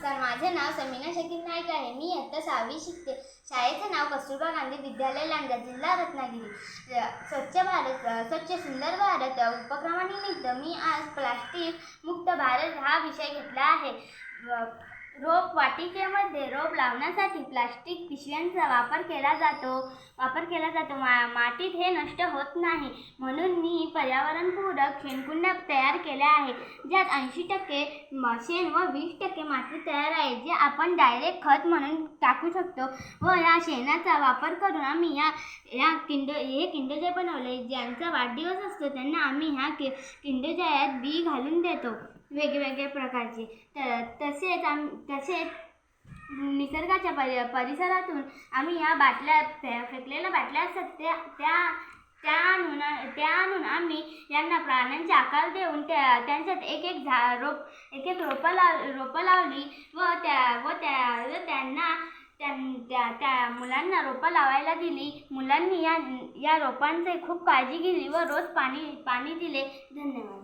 Sir माझे नाव समीना शकील नाईक आहे. मी इयत्ता सहावी शिकते. शाळेचे नाव कस्तुरबा गांधी विद्यालय लांजा जिल्हा रत्नागिरी. स्वच्छ भारत स्वच्छ सुंदर भारत उपक्रमानिमित्त मी आज प्लास्टिक मुक्त भारत हा विषय घेतला आहे. रोपवाटिकेमध्ये रोप वाटिकेमध्ये रोप लावण्यासाठी प्लास्टिक पिशव्यांचा वापर केला जातो. वापर केला जातो. मा मातीत हे नष्ट होत नाही. म्हणून मी पर्यावरणपूरक शेणकुंड्या तयार केल्या आहे ज्यात ऐंशी टक्के शेण व वीस टक्के माती तयार आहे जे आपण डायरेक्ट खत म्हणून टाकू शकतो व या शेणाचा वापर करून आम्ही या या किंड हे किंड जे बनवले. ज्यांचा वाढदिवस असतो त्यांना आम्ही ह्या कि किंडजायात बी घालून देतो. वेगवेगळ्या प्रकारचे. तर तसेच आम तसेच निसर्गाच्या परि परिसरातून आम्ही या बाटल्या फे फेकलेल्या बाटल्या असतात त्या त्या त्या आणून त्या आणून आम्ही यांना प्राण्यांचे आकार देऊन त्या त्यांच्यात एक एक झा रोप एक एक रोपं लाव रोपं लावली व त्या व त्या व त्यांना त्या त्या त्या मुलांना रोपं लावायला दिली. मुलांनी या या रोपांची खूप काळजी घेतली व रोज पाणी पाणी दिले. धन्यवाद.